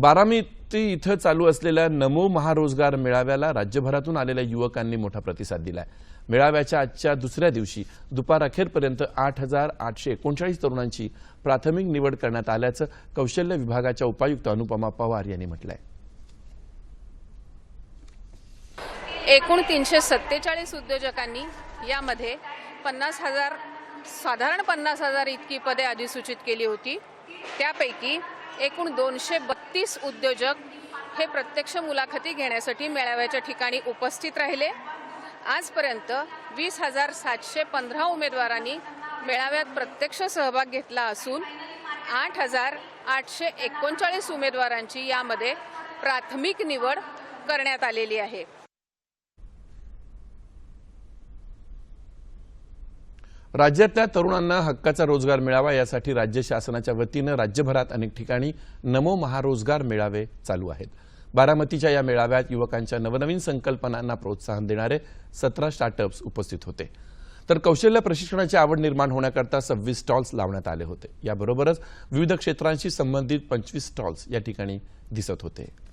बारामी ते इथं चालू असलेल्या नमो महारोजगार मेळाव्याला राज्यभरातून आलेल्या युवकांनी मोठा प्रतिसाद दिलाय. मेळाव्याच्या आजच्या दुसऱ्या दिवशी दुपार अखेरपर्यंत आठ हजार आठशे एकोणचाळीस तरुणांची प्राथमिक निवड करण्यात आल्याचं कौशल्य विभागाच्या उपायुक्त अनुपमा पवार यांनी म्हटलंय. एकूण तीनशे सत्तेचाळीस उद्योजकांनी यामध्ये पन्नास हजार साधारण पन्नास हजार इतकी पदे अधिसूचित केली होती. त्यापैकी एकूण दोनशे बत्तीस उद्योजक हे प्रत्यक्ष मुलाखती घेण्यासाठी मेळाव्याच्या ठिकाणी उपस्थित राहिले. आजपर्यंत वीस हजार सातशे पंधरा उमेदवारांनी मेळाव्यात प्रत्यक्ष सहभाग घेतला असून आठ हजार आठशे एकोणचाळीस उमेदवारांची यामध्ये प्राथमिक निवड करण्यात आलेली आहे. राज्यातल्या तरुणांना हक्काचा रोजगार मिळावा यासाठी राज्य शासनाच्या वतीनं राज्यभरात अनेक ठिकाणी नमो महारोजगार मेळावे चालू आहेत. बारामतीच्या या मेळाव्यात युवकांच्या नवनवीन संकल्पनांना प्रोत्साहन देणारे सतरा स्टार्टअप्स उपस्थित होते. तर कौशल्य प्रशिक्षणाची आवड निर्माण होण्याकरता सव्वीस स्टॉल्स लावण्यात आले होते. याबरोबरच विविध क्षेत्रांशी संबंधित पंचवीस स्टॉल्स या ठिकाणी दिसत होते.